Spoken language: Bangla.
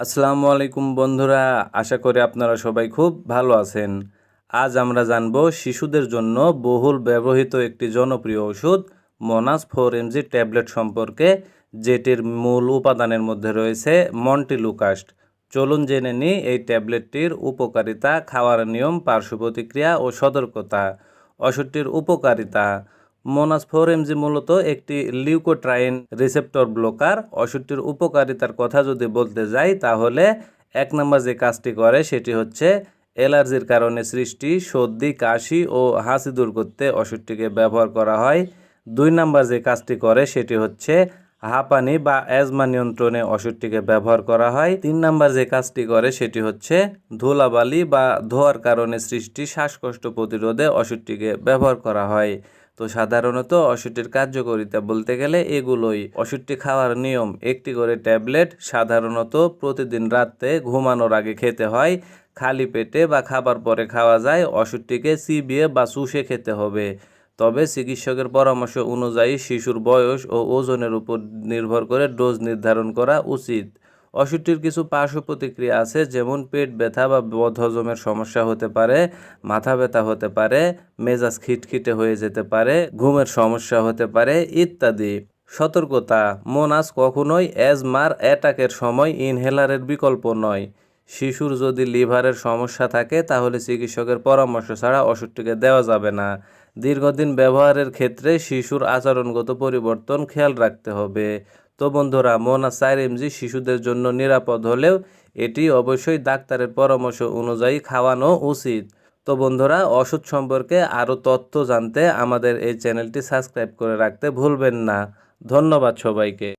আসসালামু আলাইকুম বন্ধুরা, আশা করি আপনারা সবাই খুব ভালো আছেন। আজ আমরা জানব শিশুদের জন্য বহুল ব্যবহৃত একটি জনপ্রিয় ওষুধ, মোনাস ফোর এমজি ট্যাবলেট সম্পর্কে, যেটির মূল উপাদানের মধ্যে রয়েছে মন্টিলুকাস্ট। চলুন জেনে নিই এই ট্যাবলেটটির উপকারিতা, খাওয়ার নিয়ম, পার্শ্ব প্রতিক্রিয়া ও সতর্কতা। ওষুধটির উপকারিতা মোনাস ফোর এমজি মূলত একটি লিউকোট্রাইন রিসেপ্টর ব্লকার ওষুধটির উপকারিতার কথা যদি বলতে যাই, তাহলে এক নম্বর যে কাজটি করে, সেটি হচ্ছে অ্যালার্জির কারণে সৃষ্টি সর্দি, কাশি ও হাসি দূর করতে ওষুধটিকে ব্যবহার করা হয়। দুই নম্বর যে কাজটি করে, সেটি হচ্ছে হাঁপানি বা অ্যাজমা নিয়ন্ত্রণে ওষুধটিকে ব্যবহার করা হয়। তিন নাম্বার যে কাজটি করে সেটি হচ্ছে ধুলাবালি বা ধোয়ার কারণে সৃষ্টি শ্বাসকষ্ট প্রতিরোধে ওষুধটিকে ব্যবহার করা হয়। তো সাধারণত ওষুধটির কার্যকারিতা বলতে গেলে এগুলোই। ওষুধটি খাওয়ার নিয়ম, একটি করে ট্যাবলেট সাধারণত প্রতিদিন রাতে ঘুমানোর আগে খেতে হয়। খালি পেটে বা খাবার পরে খাওয়া যায়, ওষুধটিকে চিবিয়ে বা চুষে খেতে হবে। তবে চিকিৎসকের পরামর্শ অনুযায়ী শিশুর বয়স ও ওজনের উপর নির্ভর করে ডোজ নির্ধারণ করা উচিত। ওষুধটির কিছু পার্শ্ব প্রতিক্রিয়া আছে, যেমন পেট ব্যথা বা বদহজমের সমস্যা হতে পারে, মাথা ব্যথা হতে পারে, মেজাজ খিটখিটে হয়ে যেতে পারে, ঘুমের সমস্যা হতে পারে ইত্যাদি। সতর্কতা মোনাস কখনোই অ্যাজমার অ্যাটাকের সময় ইনহেলারের বিকল্প নয়। শিশুর যদি লিভারের সমস্যা থাকে, তাহলে চিকিৎসকের পরামর্শ ছাড়া ওষুধটিকে দেওয়া যাবে না। দীর্ঘদিন ব্যবহারের ক্ষেত্রে শিশুর আচরণগত পরিবর্তন খেয়াল রাখতে হবে। তো বন্ধুরা, মোনা চার এমজি শিশুদের জন্য নিরাপদ হলেও এটি অবশ্যই ডাক্তারের পরামর্শ অনুযায়ী খাওয়ানো উচিত। তো বন্ধুরা, ওষুধ সম্পর্কে আরও তথ্য জানতে আমাদের এই চ্যানেলটি সাবস্ক্রাইব করে রাখতে ভুলবেন না। ধন্যবাদ সবাইকে।